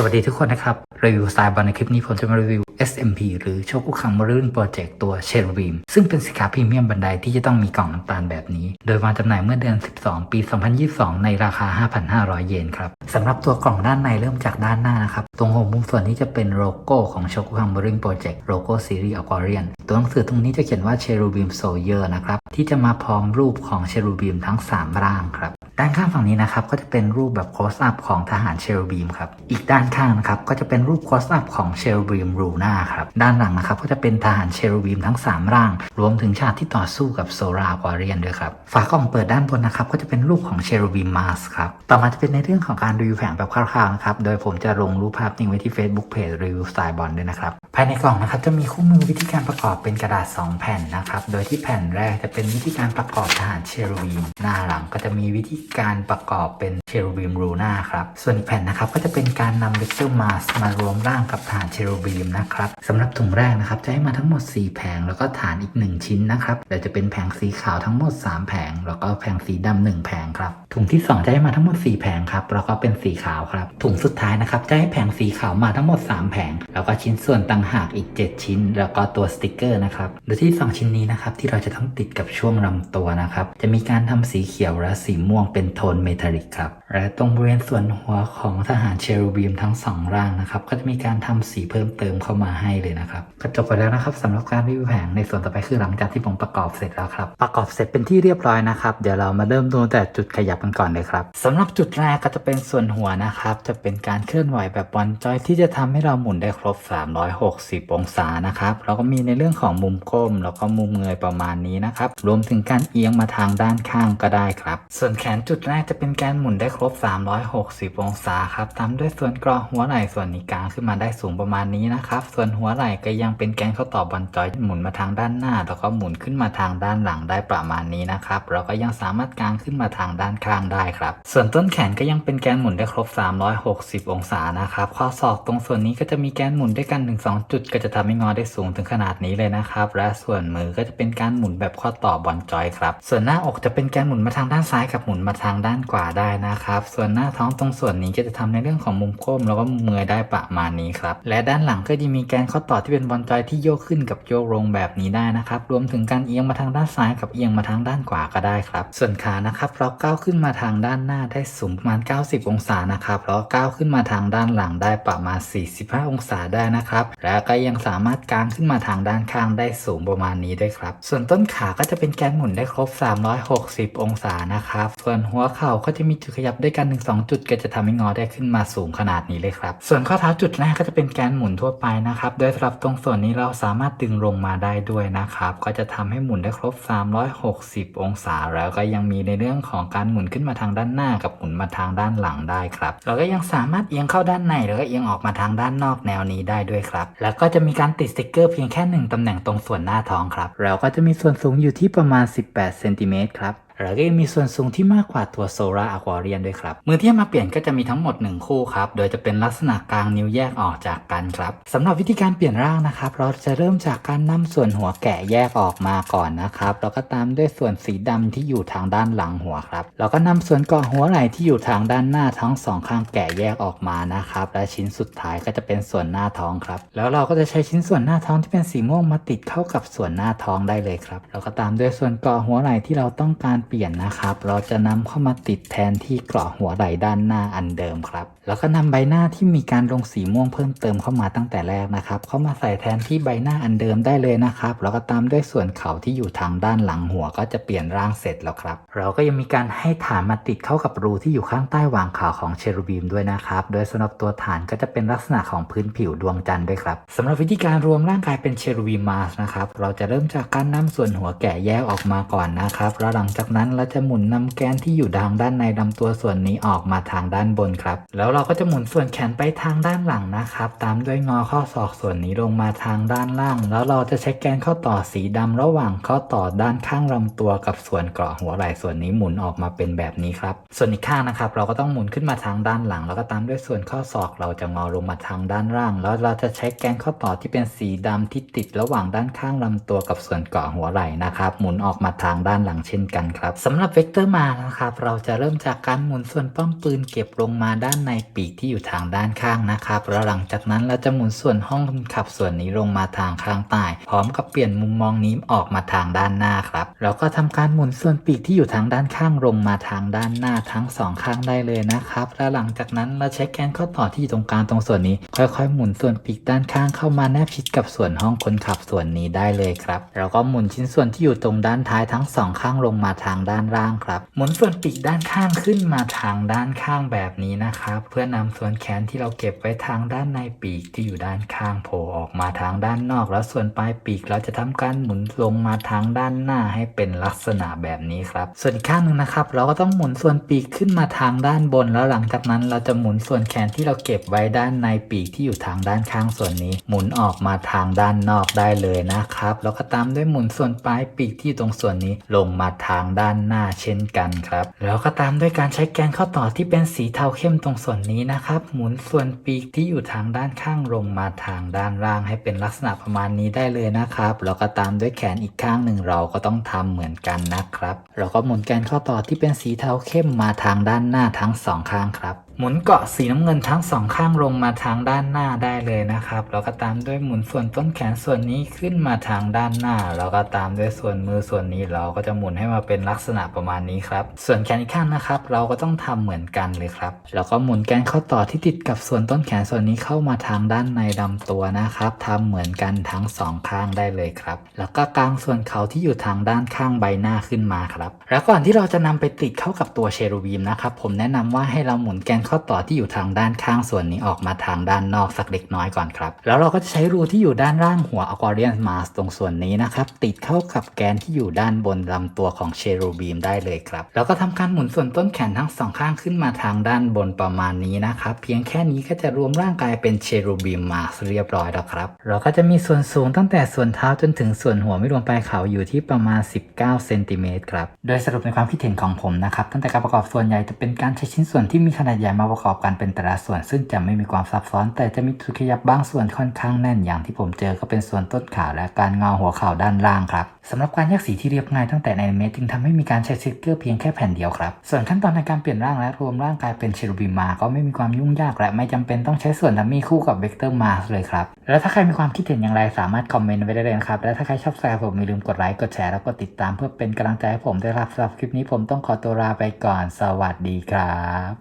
สวัสดีทุกคนนะครับ รีวิวสไตล์บอลในคลิปนี้ผมจะมารีวิว SMP หรือโชกุคังมารื่นโปรเจกต์ตัวเชลวีมซึ่งเป็นสินค้าพรีเมียมบันไดที่จะต้องมีกล่องน้ำตาลแบบนี้ โดยวางจำหน่ายเมื่อเดือน 12 ปี 2022 ในราคา 5,500 เยนครับสำหรับตัวกล่องด้านในเริ่มจากด้านหน้านะครับ ตรงหัวมุมส่วนนี้จะเป็นโลโก้ของโชกุคังมารื่นโปรเจกต์โลโก้ซีรีส์อควาเรียนตัวหนังสือตรงนี้จะเขียนว่าเชลูบีมโซเยอร์นะครับที่จะมาพร้อมรูปของเชลูบีมทั้งสามร่างครับ ด้านข้างฝั่งนี้นะครับก็จะเป็นรูปแบบ close up ของทหารเชลบีมครับอีกด้านข้างนะครับก็จะเป็นรูป close up ของเชลบีมรูน่าครับด้านหลังนะครับก็จะเป็นทหารเชลบีมทั้ง 3 ร่าง รวมถึงฉากที่ต่อสู้กับโซราควาเรียนด้วยครับฝากล่องเปิดด้านบนนะครับก็จะเป็นรูปของเชลบีมมาสครับต่อมาจะเป็นในเรื่องของการรีวิวแผงแบบคร่าวๆนะครับโดยผมจะลงรูปภาพนิ่งไว้ที่ Facebook Page รีวิวสไตล์บอลด้วยนะครับภายในกล่องนะครับจะมีคู่มือวิธีการประกอบเป็นกระดาษ 2 แผ่นนะครับโดยที่แผ่นแรกจะเป็นวิธีการประกอบทหารเชลบีมหน้าหลังก็จะมีวิธีการประกอบเป็นเชลบีมรูน่าครับ ส่วนอีกแผ่นนะครับก็จะเป็นการนำเลเซอร์มาสมารวมร่างกับฐานเชลบีมนะครับสำหรับถุงแรกนะครับจะให้มาทั้งหมด 4 แผงแล้วก็ฐานอีก 1 ชิ้นนะครับเดี๋ยวจะเป็นแผงสีขาวทั้งหมด 3 แผง แล้วก็แผงสีดำหนึ่งแผงครับถุงที่ 2 จะให้มาทั้งหมด 4 แผงครับแล้วก็เป็นสีขาวครับถุงสุดท้ายนะครับจะให้แผงสีขาวมาทั้งหมด 3 แผง แล้วก็ชิ้นส่วนต่างหากอีก 7 ชิ้น แล้วก็ตัวสติกเกอร์นะครับโดยที่ 2 ชิ้นนี้นะครับที่เราจะต้องติดกับช่วงลำตัวนะครับ จะมีการทำสีเขียวและสีม่วงเป็นโทนเมทัลลิกครับ และตรงบริเวณส่วนหัวของทหารเชลบีมทั้ง2ร่างนะครับ ก็จะมีการทำสีเพิ่มเติมเข้ามาให้เลยนะครับ ก็จบไปแล้วนะครับสำหรับการรีวิวแผงในส่วนต่อไปคือหลังจากที่ผมประกอบเสร็จแล้วครับ ประกอบเสร็จเป็นที่เรียบร้อยนะครับ เดี๋ยวเรามาเริ่มดูแต่จุดขยับกันก่อนเลยครับสำหรับจุดแรกก็จะเป็นส่วนหัวนะครับ จะเป็นการเคลื่อนไหวแบบบอลจอยที่จะทำให้เราหมุนได้ครบ 360 องศานะครับแล้วก็มีในเรื่องของมุมก้มแล้วก็มุมเงยประมาณนี้นะครับรวมถึงการเอียงมาทางด้านข้างก็ได้ครับ ส่วนแขนจุดแรกจะเป็นการหมุนได้ครบ 360 องศาครับตามด้วยส่วนกรอหัวไหล่ส่วนนี้กลางขึ้นมาได้สูงประมาณนี้นะครับ ส่วนหัวไหล่ก็ยังเป็นแกนเข้าต่อบอลจอยหมุนมาทางด้านหน้า แล้วก็หมุนขึ้นมาทางด้านหลังได้ประมาณนี้นะครับเราก็ยังสามารถกางขึ้นมาทางด้านข้างได้ครับ ส่วนต้นแขนก็ยังเป็นแกนหมุนได้ครบ 360 องศานะครับข้อศอกตรงส่วนนี้ก็จะมีแกนหมุนด้วยกันถึง2จุด ก็จะทำให้งอได้สูงถึงขนาดนี้เลยนะครับและส่วนมือก็จะเป็นการหมุนแบบข้อต่อ่อบอลจอยครับ ส่วนหน้าอกจะเป็นแกนหมุนมาทางด้านซ้ายกับหมุนมาทางด้านขวาได้นะครับ ส่วนหน้าท้องตรงส่วนนี้ก็จะทำในเรื่องของมุมก้มแล้วก็มุมเงยได้ประมาณนี้ครับ และด้านหลังก็จะมีแกนข้อต่อที่เป็นบอลจอยที่โยกขึ้นกับโยกลงแบบนี้ได้นะครับ รวมถึงการเอียงมาทางด้านซ้ายกับเอียงมาทางด้านขวาก็ได้ครับ ส่วนขานะครับเราก้าวขึ้นมาทางด้านหน้าได้สูงประมาณ 90 องศานะครับแล้วก็ก้าวขึ้นมาทางด้านหลังได้ประมาณ 45 องศาได้นะครับ แล้วก็ยังสามารถกางขึ้นมาทางด้านข้างได้สูงประมาณนี้ด้วยครับ ส่วนต้นขาก็จะเป็นแกนหมุนได้ครบ 360 องศานะครับ ส่วนหัวเข่าก็จะมีจุดขยับด้วยกันถึง2จุดก็จะทำให้งอได้ขึ้นมาสูงขนาดนี้เลยครับ ส่วนข้อเท้าจุดแรกก็จะเป็นแกนหมุนทั่วไปนะครับ โดยสำหรับตรงส่วนนี้เราสามารถดึงลงมาได้ด้วยนะครับ ก็จะทำให้หมุนได้ครบ 360 องศา แล้วก็ยังมีในเรื่องของการหมุนขึ้นมาทางด้านหน้ากับหมุนมาทางด้านหลังได้ครับ เราก็ยังสามารถเอียงเข้าด้านในแล้วก็เอียงออกมาทางด้านนอกแนวนี้ได้ด้วยครับ แล้วก็จะมีการติดสติกเกอร์เพียงแค่หนึ่งตำแหน่งตรงส่วนหน้าท้องครับ เราก็จะมีส่วนสูงอยู่ที่ที่ประมาณ 18 เซนติเมตรครับ แล้วก็ยังมีส่วนสูงที่มากกว่าตัวโซราอะควาเรียนด้วยครับ มือที่มาเปลี่ยนก็จะมีทั้งหมด 1 คู่ครับ โดยจะเป็นลักษณะกลางนิ้วแยกออกจากกันครับสำหรับวิธีการเปลี่ยนร่างนะครับ เราจะเริ่มจากการนำส่วนหัวแกะแยกออกมาก่อนนะครับ แล้วก็ตามด้วยส่วนสีดำที่อยู่ทางด้านหลังหัวครับ แล้วก็นำส่วนเกาะหัวไหล่ที่อยู่ทางด้านหน้าทั้งสองข้างแกะแยกออกมานะครับ และชิ้นสุดท้ายก็จะเป็นส่วนหน้าท้องครับ แล้วเราก็จะใช้ชิ้นส่วนหน้าท้องที่เป็นสีม่วงมาติดเข้ากับส่วนหน้าท้องได้เลยครับ แล้วก็ตามด้วยส่วนเกาะหัวไหล่ที่เราต้องการเปลี่ยนนะครับ เราจะนำเข้ามาติดแทนที่กราะหัวไหล่ด้านหน้าอันเดิมครับ แล้วก็นำใบหน้าที่มีการลงสีม่วงเพิ่มเติมเข้ามาตั้งแต่แรกนะครับ เข้ามาใส่แทนที่ใบหน้าอันเดิมได้เลยนะครับ แล้วก็ตามด้วยส่วนเข่าที่อยู่ทางด้านหลังหัวก็จะเปลี่ยนร่างเสร็จแล้วครับ เราก็ยังมีการให้ฐานมาติดเข้ากับรูที่อยู่ข้างใต้วางขาของเชรูบีมด้วยนะครับ โดยสำหรับตัวฐานก็จะเป็นลักษณะของพื้นผิวดวงจันทร์ด้วยครับสำหรับวิธีการรวมร่างกายเป็นเชรูบีมมาสนะครับ เราจะเริ่มจากการนำส่วนหัวแกะแยกออกมาก่อนนะครับ แล้วหลังจากนั้นเราจะหมุนนำแกนที่อยู่ทางด้านในลำตัวส่วนนี้ออกมาทางด้านบนครับ แล้วเราก็จะหมุนส่วนแขนไปทางด้านหลังนะครับ ตามด้วยงอข้อศอกส่วนนี้ลงมาทางด้านล่าง แล้วเราจะใช้แกนข้อต่อสีดำระหว่างข้อต่อด้านข้างลำตัวกับส่วนเกราะหัวไหล่ส่วนนี้หมุนออกมาเป็นแบบนี้ครับ ส่วนอีกข้างนะครับเราก็ต้องหมุนขึ้นมาทางด้านหลัง แล้วก็ตามด้วยส่วนข้อศอกเราจะงอลงมาทางด้านล่าง แล้วเราจะใช้แกนข้อต่อที่เป็นสีดำที่ติดระหว่างด้านข้างลำตัวกับส่วนเกราะหัวไหล่นะครับ หมุนออกมาทางด้านหลังเช่นกันครับครับสำหรับเวกเตอร์มานะครับ เราจะเริ่มจากการหมุนส่วนป้อมปืนเก็บลงมาด้านในปีกที่อยู่ทางด้านข้างนะครับแล้วหลังจากนั้นเราจะหมุนส่วนห้องคนขับส่วนนี้ลงมาทางข้างใต้ พร้อมกับเปลี่ยนมุมมองนี้ออกมาทางด้านหน้าครับแล้วก็ทำการหมุนส่วนปีกที่อยู่ทางด้านข้างลงมาทางด้านหน้าทั้งสองข้างได้เลยนะครับแล้วหลังจากนั้นเราใช้แกนข้อต่อที่อยู่ตรงกลางตรงส่วนนี้ ค่อยๆ หมุนส่วนปีกด้านข้างเข้ามาแนบชิดกับส่วนห้องคนขับส่วนนี้ได้เลยครับแล้วก็หมุนชิ้นส่วนที่อยู่ตรงด้านท้ายทั้งสองข้างลงมาทางด้านล่างครับ หมุนส่วนปีกด้านข้างขึ้นมาทางด้านข้างแบบนี้นะครับ เพื่อนำส่วนแขนที่เราเก็บไว้ทางด้านในปีกที่อยู่ด้านข้างโผล่ออกมาทางด้านนอก แล้วส่วนปลายปีกเราจะทำการหมุนลงมาทางด้านหน้าให้เป็นลักษณะแบบนี้ครับ ส่วนข้างหนึ่งนะครับ เราก็ต้องหมุนส่วนปีกขึ้นมาทางด้านบน แล้วหลังจากนั้นเราจะหมุนส่วนแขนที่เราเก็บไว้ด้านในปีกที่อยู่ทางด้านข้างส่วนนี้ หมุนออกมาทางด้านนอกได้เลยนะครับ แล้วก็ตามด้วยหมุนส่วนปลายปีกที่อยู่ตรงส่วนนี้ลงมาทางด้านหน้าเช่นกันครับ แล้วก็ตามด้วยการใช้แกนข้อต่อที่เป็นสีเทาเข้มตรงส่วนนี้นะครับ หมุนส่วนปีกที่อยู่ทางด้านข้างลงมาทางด้านล่างให้เป็นลักษณะประมาณนี้ได้เลยนะครับ แล้วก็ตามด้วยแขนอีกข้างหนึ่งเราก็ต้องทำเหมือนกันนะครับ เราก็หมุนแกนข้อต่อที่เป็นสีเทาเข้มมาทางด้านหน้าทั้งสองข้างครับ หมุนเกาะสีน้ำเงินทั้งสองข้างลงมาทางด้านหน้าได้เลย นะครับแล้วก็ตามด้วยหมุนส่วนต้นแขนส่วนนี้ขึ้นมาทางด้านหน้า แล้วก็ตามด้วยส่วนมือส่วนนี้เราก็จะหมุนให้มาเป็นลักษณะประมาณนี้ครับ ส่วนแขนอีกข้างนะครับ เราก็ต้องทำเหมือนกันเลยครับ แล้วก็หมุนแกนเข้อต่อที่ติดกับส่วนต้นแขนส่วนนี้เข้ามาทางด้านในลำตัวนะครับทำเหมือนกันทั้งสองข้างได้เลยครับ แล้วก็กางส่วนเขาที่อยู่ทางด้านข้างใบหน้าขึ้นมาครับ แล้วก่อนที่เราจะนำไปติดเข้ากับตัวเชรูบีมนะครับ ผมแนะนำว่าให้เราหมุนแกนข้อต่อที่อยู่ทางด้านข้างส่วนนี้ออกมาทางด้านนอกสักเล็กน้อยก่อนครับ แล้วเราก็จะใช้รูที่อยู่ด้านล่างหัวอควาเรียนมาสตรงส่วนนี้นะครับ ติดเข้ากับแกนที่อยู่ด้านบนลำตัวของเชรูบีมได้เลยครับ แล้วก็ทำการหมุนส่วนต้นแขนทั้งสองข้างขึ้นมาทางด้านบนประมาณนี้นะครับ เพียงแค่นี้ก็จะรวมร่างกายเป็นเชรูบีมมาเรียบร้อยแล้วครับ เราก็จะมีส่วนสูงตั้งแต่ส่วนเท้าจนถึงส่วนหัวไม่รวมปลายเขาอยู่ที่ประมาณ 19เซนติเมตรครับ โดยสรุปในความคิดเห็นของผมนะครับ ตั้งแต่การประกอบส่วนใหญ่จะเป็นการใช้ชิ้นส่วนที่มีขนาดใหญ่มาประกอบกันเป็นแต่ละส่วน ซึ่งจะไม่มีความซับซ้อน แต่จะมีจุดขยับบางส่วนค่อนข้างแน่นอย่างที่ผมเจอก็เป็นส่วนต้นขาและการเงาหัวเข่าด้านล่างครับสำหรับการแยกสีที่เรียบง่ายตั้งแต่ในเมตจึงทำให้มีการใช้สติกเกอร์เพียงแค่แผ่นเดียวครับ ส่วนขั้นตอนในการเปลี่ยนร่างและรวมร่างกายเป็นเชรูบิมา ก็ไม่มีความยุ่งยากและไม่จำเป็นต้องใช้ส่วนดัมมี่คู่กับเวกเตอร์มาเลยครับ แล้วถ้าใครมีความคิดเห็นอย่างไรสามารถคอมเมนต์ไว้ได้เลยครับ และถ้าใครชอบแซวผมอย่าลืมกดไลค์กดแชร์แล้วกดติดตามเพื่อเป็นกำลังใจให้ผมด้วยครับสำหรับคลิปนี้ผมต้องขอตัวลาไปก่อน สวัสดีครับ